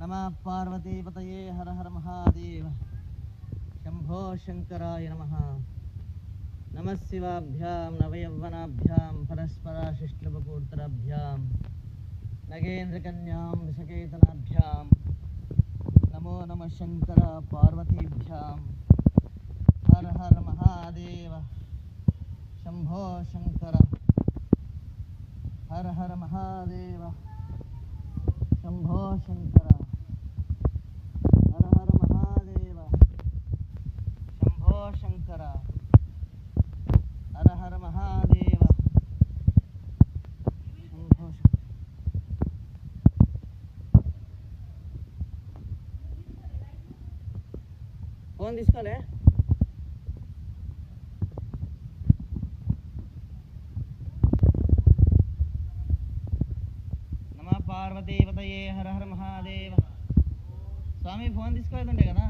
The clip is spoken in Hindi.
नमः पार्वतीपतये हर हर महादेव। शम्भो शङ्कराय नमः। नमः शिवाभ्यां, नवयौवनाभ्यां परस्पराशिष्टवपूर्तराभ्यां नगेन्द्रकन्यां नमो नमः शङ्कर पार्वतीभ्यां। हर हर महादेव। शम्भो शङ्कर हर हर महादेव। शम्भो शङ्कर ఫోన్ తీసుకోలే. నమ పార్వతీపతయే హర హర మహాదేవ. స్వామి ఫోన్ తీసుకోలేదంటే కదా?